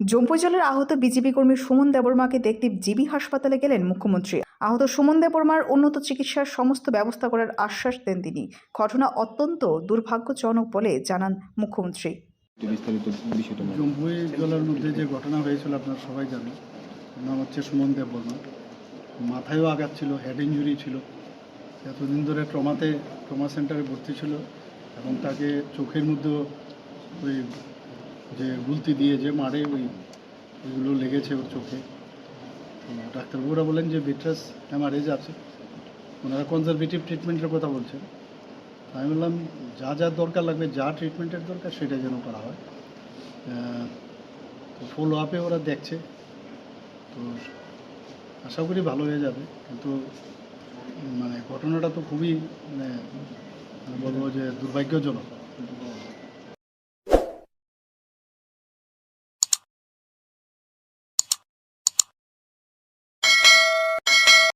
জম্পু জেলার আহত বিজেপি কর্মী সুমন দেবর্মাকে দেখতে জিবি হাসপাতালে গেলেন মুখ্যমন্ত্রী। আহত সুমন দেবর্মার উন্নত চিকিৎসার সমস্ত ব্যবস্থা করার আশ্বাস দেন তিনি। ঘটনা অত্যন্ত দুর্ভাগ্যজনক বলে জানান মুখ্যমন্ত্রী। বিস্তারিত বিষয়টা জম্পুই জেলার মধ্যে যে ঘটনা হয়েছিল আপনারা সবাই জানেন। নাম হচ্ছে সুমন দেব বর্মা মাথায়ও আঘাত ছিল হেড ইঞ্জুরি ছিল। এতদিন ধরে ট্রমাতে ট্রমা সেন্টারে ভর্তি ছিল এবং তাকে চোখের মধ্যে ওই যে গুলতি দিয়ে যে মারে, ওই, ওইগুলো লেগেছে ওর চোখে। ডাক্তারবাবুরা বলেন যে ভিট্রাস হ্যামারেজ আছে, ওনারা কনজারভেটিভ ট্রিটমেন্টের কথা বলছেন। আমি বললাম, যা যা দরকার লাগবে, যা ট্রিটমেন্টের দরকার, সেটা যেন করা হয়। তো ফলো আপে ওরা দেখছে। তো আশা করি ভালো হয়ে যাবে। কিন্তু মানে ঘটনাটা তো খুবই মানে বলব যে দুর্ভাগ্যজনক।